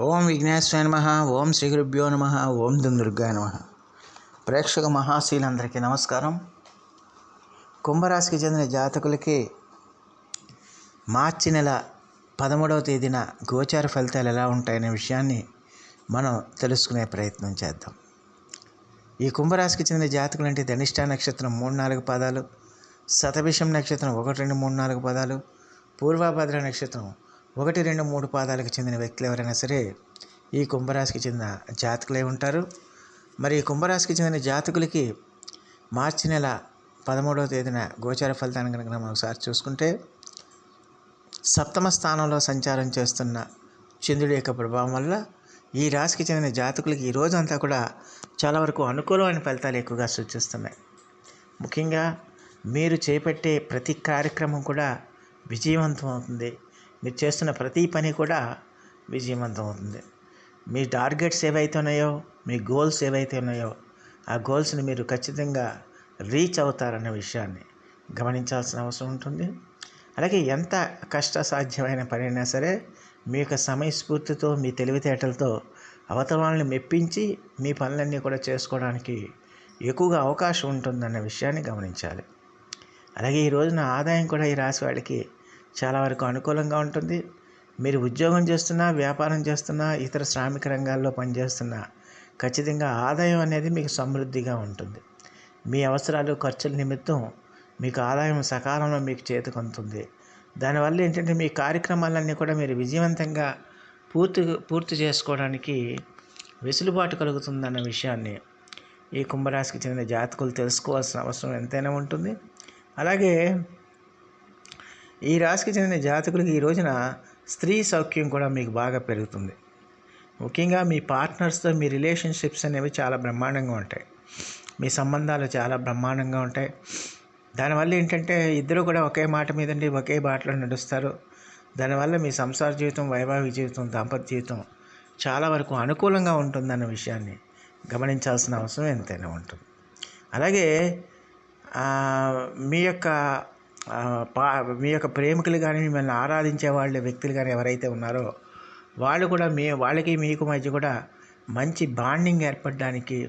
ఓం విఘ్నేశ్వర నమ ఓం శ్రీ గురుభ్యో నమ ఓం దుందుర్గాయ నమ. ప్రేక్షక మహాశీలందరికీ నమస్కారం. కుంభరాశికి చెందిన జాతకులకి మార్చి నెల పదమూడవ తేదీన గోచార ఫలితాలు ఎలా ఉంటాయనే విషయాన్ని మనం తెలుసుకునే ప్రయత్నం చేద్దాం. ఈ కుంభరాశికి చెందిన జాతకులు అంటే ధనిష్ట నక్షత్రం మూడు నాలుగు పదాలు శతభిషం నక్షత్రం ఒకటి రెండు మూడు నాలుగు పదాలు పూర్వాభద్ర నక్షత్రం ఒకటి రెండు మూడు పాదాలకు చెందిన వ్యక్తులు ఎవరైనా సరే ఈ కుంభరాశికి చెందిన జాతకులే ఉంటారు. మరి ఈ కుంభరాశికి చెందిన జాతకులకి మార్చి నెల పదమూడవ తేదీన గోచార ఫలితాన్ని కనుక మనం ఒకసారి చూసుకుంటే సప్తమ స్థానంలో సంచారం చేస్తున్న చంద్రుడి యొక్క ప్రభావం వల్ల ఈ రాశికి చెందిన జాతకులకి ఈ రోజంతా కూడా చాలా వరకు అనుకూలమైన ఫలితాలు ఎక్కువగా సూచిస్తున్నాయి. ముఖ్యంగా మీరు చేపట్టే ప్రతి కార్యక్రమం కూడా విజయవంతం అవుతుంది. మీరు చేస్తున్న ప్రతి పని కూడా విజయవంతం అవుతుంది మీ టార్గెట్స్ ఏవైతే ఉన్నాయో మీ గోల్స్ ఏవైతే ఉన్నాయో ఆ గోల్స్ని మీరు ఖచ్చితంగా రీచ్ అవుతారన్న విషయాన్ని గమనించాల్సిన అవసరం ఉంటుంది. అలాగే ఎంత కష్టసాధ్యమైన పని అయినా సరే మీ యొక్క సమయస్ఫూర్తితో మీ తెలివితేటలతో అవతల వాళ్ళని మెప్పించి మీ పనులన్నీ కూడా చేసుకోవడానికి ఎక్కువగా అవకాశం ఉంటుందన్న విషయాన్ని గమనించాలి. అలాగే ఈ రోజున ఆదాయం కూడా ఈ రాశి వాడికి చాలా వరకు అనుకూలంగా ఉంటుంది. మీరు ఉద్యోగం చేస్తున్నా వ్యాపారం చేస్తున్నా ఇతర శ్రామిక రంగాల్లో పనిచేస్తున్నా ఖచ్చితంగా ఆదాయం అనేది మీకు సమృద్ధిగా ఉంటుంది. మీ అవసరాలు ఖర్చుల నిమిత్తం మీకు ఆదాయం సకాలంలో మీకు చేతికొందుతుంది దానివల్ల ఏంటంటే మీ కార్యక్రమాలన్నీ కూడా మీరు విజయవంతంగా పూర్తి పూర్తి చేసుకోవడానికి వెసులుబాటు కలుగుతుందన్న విషయాన్ని ఈ కుంభరాశికి చెందిన జాతకులు తెలుసుకోవాల్సిన అవసరం ఎంతైనా ఉంటుంది. అలాగే ఈ రాశికి చెందిన జాతకులకు ఈ రోజున స్త్రీ సౌఖ్యం కూడా మీకు బాగా పెరుగుతుంది. ముఖ్యంగా మీ పార్ట్నర్స్తో మీ రిలేషన్షిప్స్ అనేవి చాలా బ్రహ్మాండంగా ఉంటాయి. మీ సంబంధాలు చాలా బ్రహ్మాండంగా ఉంటాయి. దానివల్ల ఏంటంటే ఇద్దరు కూడా ఒకే మాట మీదండి ఒకే బాటలో నడుస్తారు. దానివల్ల మీ సంసార జీవితం వైవాహిక జీవితం దాంపత్య జీవితం చాలా వరకు అనుకూలంగా ఉంటుందన్న విషయాన్ని గమనించాల్సిన అవసరం ఎంతైనా ఉంటుంది. అలాగే మీ యొక్క పా మీ యొక్క ప్రేమికులు కానీ మిమ్మల్ని ఆరాధించే వాళ్ళ వ్యక్తులు కానీ ఎవరైతే ఉన్నారో వాళ్ళు కూడా మీ వాళ్ళకి మీకు మధ్య కూడా మంచి బాండింగ్ ఏర్పడడానికి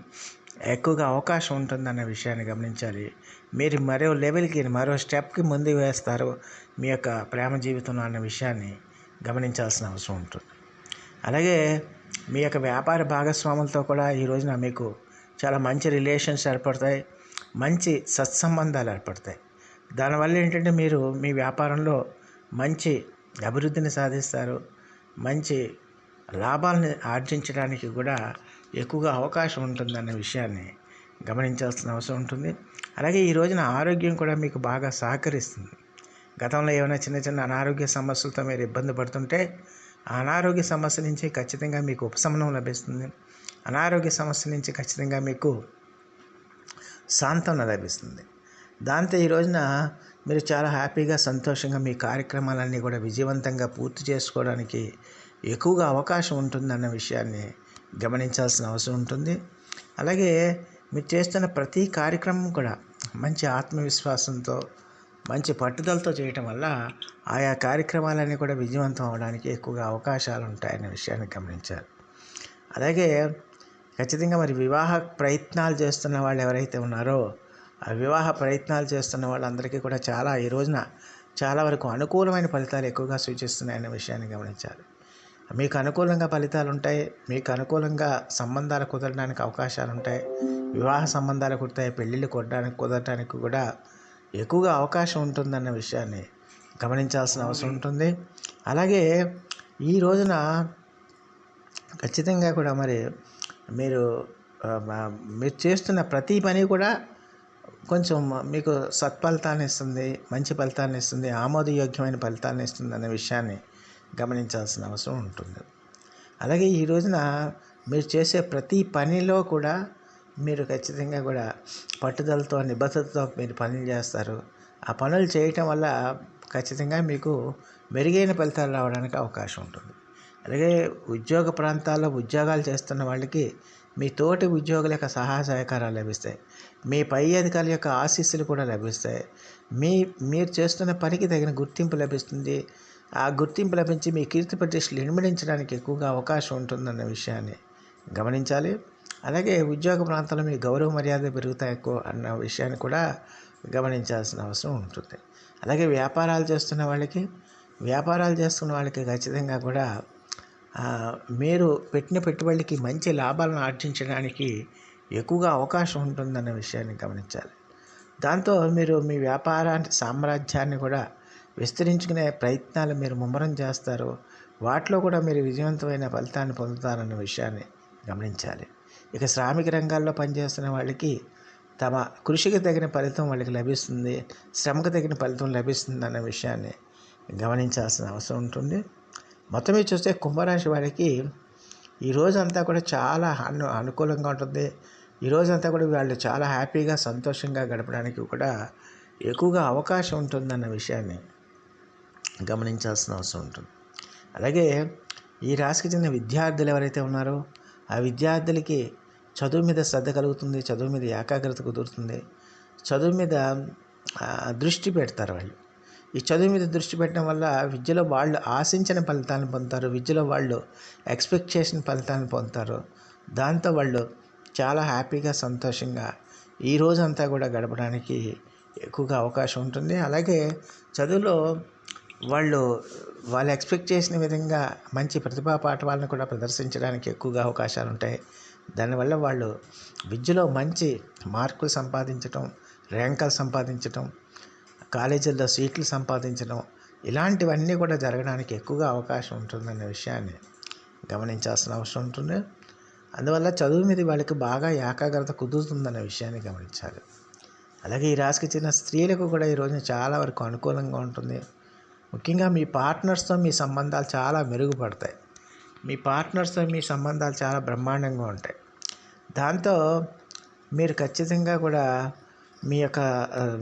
ఎక్కువగా అవకాశం ఉంటుందన్న విషయాన్ని గమనించాలి. మీరు మరో లెవెల్కి మరో స్టెప్కి ముందు వేస్తారు మీ యొక్క ప్రేమ జీవితంలో అన్న విషయాన్ని గమనించాల్సిన అవసరం ఉంటుంది. అలాగే మీ యొక్క వ్యాపార భాగస్వాములతో కూడా ఈ రోజున మీకు చాలా మంచి రిలేషన్స్ ఏర్పడతాయి మంచి సత్సంబంధాలు ఏర్పడతాయి. దానివల్ల ఏంటంటే మీరు మీ వ్యాపారంలో మంచి అభివృద్ధిని సాధిస్తారు. మంచి లాభాలని ఆర్జించడానికి కూడా ఎక్కువగా అవకాశం ఉంటుందన్న విషయాన్ని గమనించాల్సిన అవసరం ఉంటుంది. అలాగే ఈ రోజున ఆరోగ్యం కూడా మీకు బాగా సహకరిస్తుంది. గతంలో ఏమైనా చిన్న చిన్న అనారోగ్య సమస్యలతో మీరు ఇబ్బంది పడుతుంటే ఆ అనారోగ్య సమస్య నుంచి ఖచ్చితంగా మీకు ఉపశమనం లభిస్తుంది. అనారోగ్య సమస్య నుంచి ఖచ్చితంగా మీకు సాంతవన లభిస్తుంది. దాంతో ఈ రోజున మీరు చాలా హ్యాపీగా సంతోషంగా మీ కార్యక్రమాలన్నీ కూడా విజయవంతంగా పూర్తి చేసుకోవడానికి ఎక్కువగా అవకాశం ఉంటుందన్న విషయాన్ని గమనించాల్సిన అవసరం ఉంటుంది. అలాగే మీరు చేస్తున్న ప్రతి కార్యక్రమం కూడా మంచి ఆత్మవిశ్వాసంతో మంచి పట్టుదలతో చేయటం వల్ల ఆయా కార్యక్రమాలన్నీ కూడా విజయవంతం అవడానికి ఎక్కువగా అవకాశాలు ఉంటాయనే విషయాన్ని గమనించారు. అలాగే ఖచ్చితంగా మరి వివాహ ప్రయత్నాలు చేస్తున్న వాళ్ళు ఎవరైతే ఉన్నారో వివాహ ప్రయత్నాలు చేస్తున్న వాళ్ళందరికీ కూడా చాలా ఈ రోజున చాలా వరకు అనుకూలమైన ఫలితాలు ఎక్కువగా సూచిస్తున్నాయనే విషయాన్ని గమనించాలి. మీకు అనుకూలంగా ఫలితాలు ఉంటాయి మీకు అనుకూలంగా సంబంధాలు కుదరడానికి అవకాశాలు ఉంటాయి వివాహ సంబంధాలు కుడతాయి పెళ్ళిళ్ళు కొట్టడానికి కుదరడానికి కూడా ఎక్కువగా అవకాశం ఉంటుందన్న విషయాన్ని గమనించాల్సిన అవసరం ఉంటుంది. అలాగే ఈ రోజున ఖచ్చితంగా కూడా మరి మీరు మీరు చేస్తున్న ప్రతి పని కూడా కొంచెం మీకు సత్ఫలితాన్ని ఇస్తుంది మంచి ఫలితాన్ని ఇస్తుంది ఆమోదయోగ్యమైన ఫలితాన్ని ఇస్తుంది అనే విషయాన్ని గమనించాల్సిన అవసరం ఉంటుంది. అలాగే ఈ రోజున మీరు చేసే ప్రతి పనిలో కూడా మీరు ఖచ్చితంగా కూడా పట్టుదలతో నిబద్ధతతో మీరు పనులు చేస్తారు. ఆ పనులు చేయటం వల్ల ఖచ్చితంగా మీకు మెరుగైన ఫలితాలు రావడానికి అవకాశం ఉంటుంది. అలాగే ఉద్యోగ ప్రాంతాల్లో ఉద్యోగాలు చేస్తున్న వాళ్ళకి మీ తోటి ఉద్యోగుల యొక్క సహాయ సహకారాలు లభిస్తాయి. మీ పై అధికారుల యొక్క ఆశీస్సులు కూడా లభిస్తాయి. మీ మీరు చేస్తున్న పనికి తగిన గుర్తింపు లభిస్తుంది. ఆ గుర్తింపు లభించి మీ కీర్తి ప్రతిష్టలు ఇనుమడించడానికి ఎక్కువగా అవకాశం ఉంటుందన్న విషయాన్ని గమనించాలి. అలాగే ఉద్యోగ ప్రాంతంలో మీ గౌరవ మర్యాద పెరుగుతాయి ఎక్కువ అన్న విషయాన్ని కూడా గమనించాల్సిన అవసరం ఉంటుంది. అలాగే వ్యాపారాలు చేస్తున్న వాళ్ళకి వ్యాపారాలు చేస్తున్న వాళ్ళకి ఖచ్చితంగా కూడా మీరు పెట్టిన పెట్టుబడికి మంచి లాభాలను ఆర్జించడానికి ఎక్కువగా అవకాశం ఉంటుందన్న విషయాన్ని గమనించాలి. దాంతో మీరు మీ వ్యాపారాన్ని సామ్రాజ్యాన్ని కూడా విస్తరించుకునే ప్రయత్నాలు మీరు ముమ్మరం చేస్తారు. వాటిలో కూడా మీరు విజయవంతమైన ఫలితాన్ని పొందుతారన్న విషయాన్ని గమనించాలి. ఇక శ్రామిక రంగాల్లో పనిచేస్తున్న వాళ్ళకి తమ కృషికి తగిన ఫలితం వాళ్ళకి లభిస్తుంది శ్రమకు తగిన ఫలితం లభిస్తుంది అన్న విషయాన్ని గమనించాల్సిన అవసరం ఉంటుంది. మొత్తం మీద చూస్తే కుంభరాశి వారికి ఈ రోజంతా కూడా చాలా అను అనుకూలంగా ఉంటుంది. ఈ రోజంతా కూడా వాళ్ళు చాలా హ్యాపీగా సంతోషంగా గడపడానికి కూడా ఎక్కువగా అవకాశం ఉంటుందన్న విషయాన్ని గమనించాల్సిన అవసరం ఉంటుంది. అలాగే ఈ రాశికి చెందిన విద్యార్థులు ఎవరైతే ఉన్నారో ఆ విద్యార్థులకి చదువు మీద శ్రద్ధ కలుగుతుంది చదువు మీద ఏకాగ్రత కుదురుతుంది చదువు మీద దృష్టి పెడతారు వాళ్ళు. ఈ చదువు మీద దృష్టి పెట్టడం వల్ల విద్యలో వాళ్ళు ఆశించిన ఫలితాలను పొందుతారు. విద్యలో వాళ్ళు ఎక్స్పెక్ట్ చేసిన ఫలితాలను పొందుతారు. దాంతో వాళ్ళు చాలా హ్యాపీగా సంతోషంగా ఈ రోజంతా కూడా గడపడానికి ఎక్కువగా అవకాశం ఉంటుంది. అలాగే చదువులో వాళ్ళు వాళ్ళు ఎక్స్పెక్ట్ చేసిన విధంగా మంచి ప్రతిభా పాఠవాలను కూడా ప్రదర్శించడానికి ఎక్కువగా అవకాశాలు ఉంటాయి. దానివల్ల వాళ్ళు విద్యలో మంచి మార్కులు సంపాదించటం ర్యాంకులు సంపాదించటం కాలేజీల్లో సీట్లు సంపాదించడం ఇలాంటివన్నీ కూడా జరగడానికి ఎక్కువగా అవకాశం ఉంటుందనే విషయాన్ని గమనించాల్సిన అవసరం ఉంటుంది. అందువల్ల చదువు మీద వాళ్ళకి బాగా ఏకాగ్రత కుదురుతుందనే విషయాన్ని గమనించాలి. అలాగే ఈ రాశికి చెందిన స్త్రీలకు కూడా ఈ రోజున చాలా వరకు అనుకూలంగా ఉంటుంది. ముఖ్యంగా మీ పార్ట్నర్స్తో మీ సంబంధాలు చాలా మెరుగుపడతాయి. మీ పార్ట్నర్స్తో మీ సంబంధాలు చాలా బ్రహ్మాండంగా ఉంటాయి. దాంతో మీరు ఖచ్చితంగా కూడా మీ యొక్క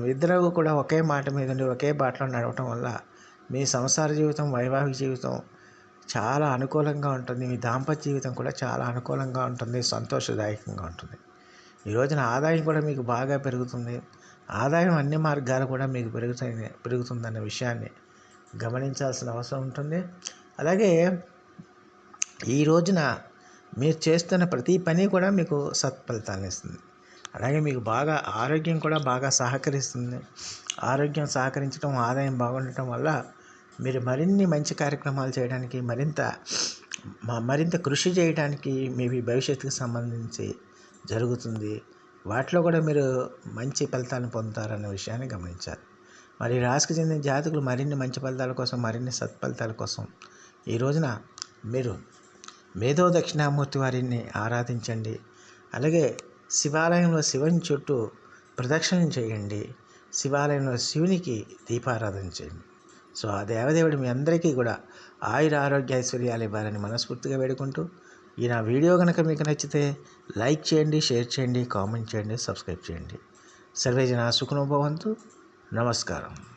ఇద్దరు కూడా ఒకే మాట మీద ఉండి ఒకే బాటలో నడవటం వల్ల మీ సంసార జీవితం వైవాహిక జీవితం చాలా అనుకూలంగా ఉంటుంది. మీ దాంపత్య జీవితం కూడా చాలా అనుకూలంగా ఉంటుంది సంతోషదాయకంగా ఉంటుంది. ఈ రోజున ఆదాయం కూడా మీకు బాగా పెరుగుతుంది. ఆదాయం అన్ని మార్గాలు కూడా మీకు పెరుగుతాయి పెరుగుతుందన్న విషయాన్ని గమనించాల్సిన అవసరం ఉంటుంది. అలాగే ఈ రోజున మీరు చేస్తున్న ప్రతి పని కూడా మీకు సత్ఫలితాన్ని ఇస్తుంది. అలాగే మీకు బాగా ఆరోగ్యం కూడా బాగా సహకరిస్తుంది. ఆరోగ్యం సహకరించడం ఆదాయం బాగుండటం వల్ల మీరు మరిన్ని మంచి కార్యక్రమాలు చేయడానికి మరింత మరింత కృషి చేయడానికి మీ భవిష్యత్తుకు సంబంధించి జరుగుతుంది. వాటిలో కూడా మీరు మంచి ఫలితాలను పొందుతారన్న విషయాన్ని గమనించాలి. మరి రాశికి చెందిన జాతకులు మరిన్ని మంచి ఫలితాల కోసం మరిన్ని సత్ఫలితాల కోసం ఈ రోజున మీరు మేధో దక్షిణామూర్తి వారిని ఆరాధించండి. అలాగే శివాలయంలో శివుని చుట్టూ ప్రదక్షిణం చేయండి. శివాలయంలో శివునికి దీపారాధన చేయండి. సో ఆ దేవదేవుడు మీ అందరికీ కూడా ఆయుర ఆరోగ్య ఐశ్వర్యాలు ఇవ్వాలని మనస్ఫూర్తిగా వేడుకుంటూ ఈ నా వీడియో కనుక మీకు నచ్చితే లైక్ చేయండి షేర్ చేయండి కామెంట్ చేయండి సబ్స్క్రైబ్ చేయండి. సర్వేజన సుఖనోభవంతు. నమస్కారం.